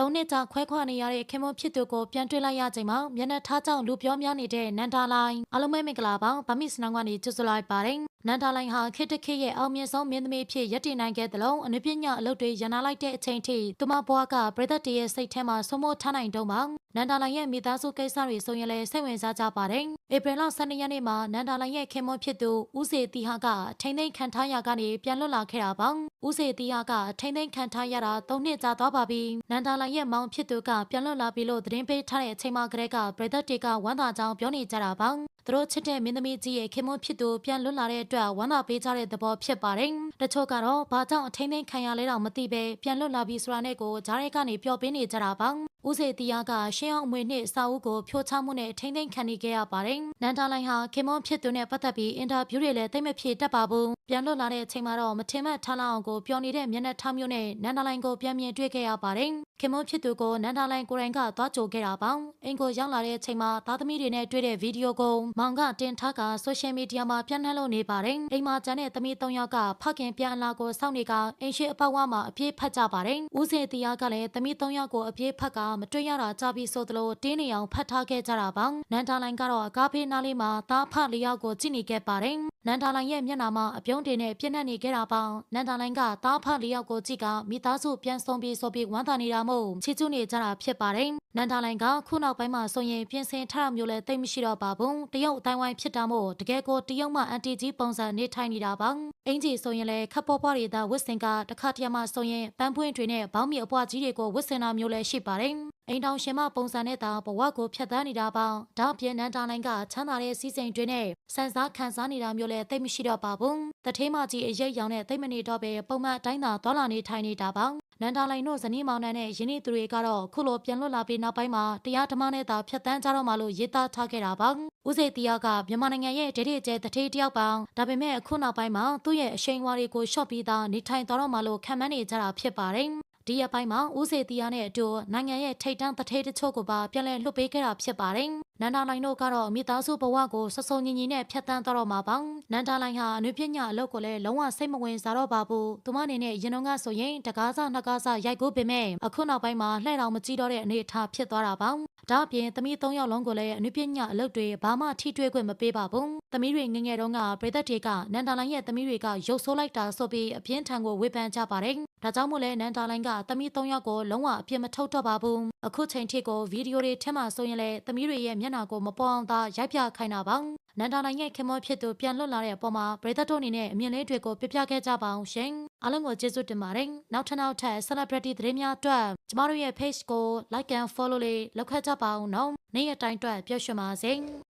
သုံးနှစ်ကြာခွဲခွာနေရတဲ့ခင်မွန်ဖြစ်သူကိုပြန်တွေ့လိုက်ရချိန်မှာမျက်နှာထားကြောင့်လူပြောများနေတဲ့နန္ဒာလိုင်းအားလုံးပဲမင်္ဂလာပါဗမစ်စနောင်းကနေကြိုဆိုလိုက်ပါတယ် နန္ဒာလိုင်းဟာခေတ်တစ်ခေတ်ရဲ့အောင်မြင်ဆုံးမင်းသမီးဖြစ်ရပ်တည်နိုင်ခဲ့သလိုအနုပညာအလုပ်တွေရန်နာလိုက်တဲ့အချိန်ထိသူမဘွားကပြည်သက်တရဲ့စိတ်ထဲမှာဆုံးမထားနိုင်တော့မှာနန္ဒာလိုင်းရဲ့မိသားစုကိစ္စတွေဆိုရင်လည်းစိတ်ဝင်စားကြပါတယ်ဧပြီလ12ရက်နေ့မှာနန္ဒာလိုင်းရဲ့ခင်မွန်ဖြစ်သူဦးစေတီဟာကထိမ့်သိမ့်ခံထားရကနေပြန်လွတ်လာခဲ့တာပါဦးစေတီဟာကထိမ့်သိမ့်ခံထားရတာ3နှစ်ကြာသွားပါပြီနန္ဒာလိုင်းရဲ့မောင်ဖြစ်သူကပြန်လွတ်လာပြီလို့သတင်းပေးထားတဲ့အချိန်မှာကလေးကပြည်သက်တွေကဝမ်းသာကြောင်းပြောနေကြတာပါသူတို့ချစ်တဲ့မင်းသမီးကြီးရဲ့ခင်မွန်းဖြစ်သူပြန်လွတ်လာတဲ့အတွက်ဝမ်းသာပေးကြတဲ့သဘောဖြစ်ပါတယ်။တချို့ကတော့ဘာကြောင့်အထိမ့်သိမ့်ခံရလဲတော့မသိပဲပြန်လွတ်လာပြီဆိုတာနဲ့ကိုဂျားရဲကနေပြောပေးနေကြတာပါ။ ဦးစေတီယာကရှင်းအောင်အမွေနှင့်စာအုပ်ကိုဖြိုချမှုနဲ့ထိမ့်သိမ့်ခံနေခဲ့ရပါတယ်။နန္ဒာလိုင်းဟာခင်မွန်းဖြစ်သူနဲ့ပတ်သက်ပြီးအင်တာဗျူးတွေလည်းသိမ့်မဖြေတတ်ပါဘူး။ပြန်လွတ်လာတဲ့အချိန်မှာတော့မထင်မှတ်ထားလောက်အောင်ကိုပြောနေတဲ့မျက်နှာထားမျိုးနဲ့နန္ဒာလိုင်းကိုပြန်မြင်တွေ့ခဲ့ရပါတယ်။ခင်မွန်းဖြစ်သူကိုနန္ဒာလိုင်းကိုယ်တိုင်ကသွားကြိုခဲ့တာပါ။အင်ကိုရောက်လာတဲ့အချိန်မှာသားသမီးတွေနဲ့တွေ့တဲ့ဗီဒီယိုကိုမောင်ကတင်ထားကဆိုရှယ်မီဒီယာမှာပြန့်နှံ့လို့နေပါတယ်။အိမ်မှာကျန်တဲ့သမီး၃ယောက်ကဖခင်ပြန်အလာကိုစောင့်နေကအင်ရှိအပေါက်ဝမှာအပြည့်ဖတ်ကြပါတယ်။ဦးစင်တရားကလည်းသမီး၃ယောက်ကိုအပြည့်ဖတ်ကမတွေ့ရတာကြပြီဆိုသလိုတင်းနေအောင်ဖတ်ထားခဲ့ကြတာပါ။နန္ဒာလိုင်းကတော့အကားဖေးနားလေးမှာသားဖလေးယောက်ကိုကြည့်နေခဲ့ပါတယ်။နန္ဒာလိုင်းရဲ့မျက်နှာမှာအပြုံးတင်နဲ့ပြည့်နှက်နေခဲ့တာပါ။နန္ဒာလိုင်းကသားဖလေးယောက်ကိုကြည့်ကမိသားစုပြန်ဆုံးပြီးဆိုပြီးဝမ်းသာနေတာမို့ချီကျူးနေကြတာဖြစ်ပါတယ်။နန္ဒာလိုင်းကခုနောက်ပိုင်းမှာဆိုရင်ပြင်ဆင်ထားတာမျိုးလည်းသိမ့်မရှိတော့ပါဘူး။တရုတ်အတိုင်းဝိုင်းဖြစ်တာမို့တကယ်ကိုတရုတ်မှအန်တီကြီးပုံစံနေထိုင်နေတာပါ။ အင်ကြီးဆိုရင်လည်းခပ်ပေါ်ပေါ်တွေသာဝစ်စင်ကတစ်ခါတည်းမှဆိုရင်ပန်းပွင့်တွေနဲ့ဘောင်းမီအပွားကြီးတွေကိုဝစ်စင်တာမျိုးလည်းရှိပါတယ်။အိမ်တောင်ရှင်မပုံစံနဲ့သာဘဝကိုဖျက်ဆီးနေတာပါ။ဒါအပြင်နန္ဒာလိုင်းကချမ်းသာတဲ့စီးစိမ်တွေနဲ့စံစားခံစားနေတာမျိုးလည်းသိမ့်မရှိတော့ပါဘူး။တထေးမကြီးအရေးရောင်နဲ့သိမ့်မနေတော့ပဲပုံမှန်အတိုင်းသာသွာလာနေထိုင်နေတာပါ။ နန္ဒာလိုင်တို့ဇနီးမောင်နှံနဲ့ယင်းဤသူတွေကတော့ခုလိုပြန်လွတ်လာပြီးနောက်ပိုင်းမှာတရားဓမ္မနဲ့သာဖျက်ဆီးကြတော့မှလို့ရေးသားထားခဲ့တာပါ။ဦးစေတီယာကမြန်မာနိုင်ငံရဲ့ဒိဋ္ဌိကျဲတထေးတယောက်ပါဒါပေမဲ့အခုနောက်ပိုင်းမှာသူ့ရဲ့အရှိန်အဝါတွေကိုရှော့ပြီးသားနေထိုင်သွားတော့မှလို့ခံမှန်းနေကြတာဖြစ်ပါတယ်။ဒီရက်ပိုင်းမှာဦးစေတီယာနဲ့အတူနိုင်ငံရဲ့ထိတ်တန့်တထေးတချို့ကိုပါပြန်လည်လွှတ်ပေးခဲ့တာဖြစ်ပါတယ်။ နန္ဒာလိုင်တို့ကတော့မိသားစုဘဝကိုစစုံညီညီနဲ့ဖျက်ဆီးသွားတော့မှာပါ။နန္ဒာလိုင်ဟာအနုပညာအလုပ်ကိုလည်းလုံးဝစိတ်မဝင်စားတော့ပါဘူး။သူမအနေနဲ့ရင်တော့ကဆိုရင်တကားစားနှစ်ကားစားရိုက်ကူးပေမဲ့အခုနောက်ပိုင်းမှာလှဲ့တော်မကြည့်တော့တဲ့အနေအထားဖြစ်သွားတာပါ။ ဒါအပြင်သမီး၃ယောက်လုံးကိုလည်းအနုပညာအလုပ်တွေဘာမှထိတွေ့ခွင့်မပေးပါဘူး။သမီးတွေငငယ်တုန်းကပြည်သက်တွေကနန္ဒာလိုင်ရဲ့သမီးတွေကရုပ်ဆိုးလိုက်တာဆိုပြီးအပြင်းထန်ကိုဝေဖန်ကြပါတယ်။ဒါကြောင့်မို့လဲနန္ဒာလိုင်ကသမီး၃ယောက်ကိုလုံးဝအပြစ်မထုတ်တော့ပါဘူး။အခုချိန်ထိကိုဗီဒီယိုတွေထဲမှာဆိုရင်လည်းသမီးတွေရဲ့မျက်နှာကိုမပေါ်အောင်သာရိုက်ပြခိုင်းတာပါ။ နန္ဒာလိုင်ရဲ့ခင်မဖြစ်သူပြန်လွတ်လာတဲ့အပေါ်မှာပြည်သက်တို့အနေနဲ့အမြင်လေးတွေကိုပြပြခဲ့ကြပါအောင်ရှင်။အားလုံးကိုကျေးဇူးတင်ပါတယ်။နောက်ထပ်နောက်ထပ် celebrity သတင်းများအတွက်ကျမတို့ရဲ့ page ကို like and follow လေးလုပ်ခဲ့ကြပါအောင်နော်။နေ့ရက်တိုင်းအတွက်ပြောရွှင်ပါစေ။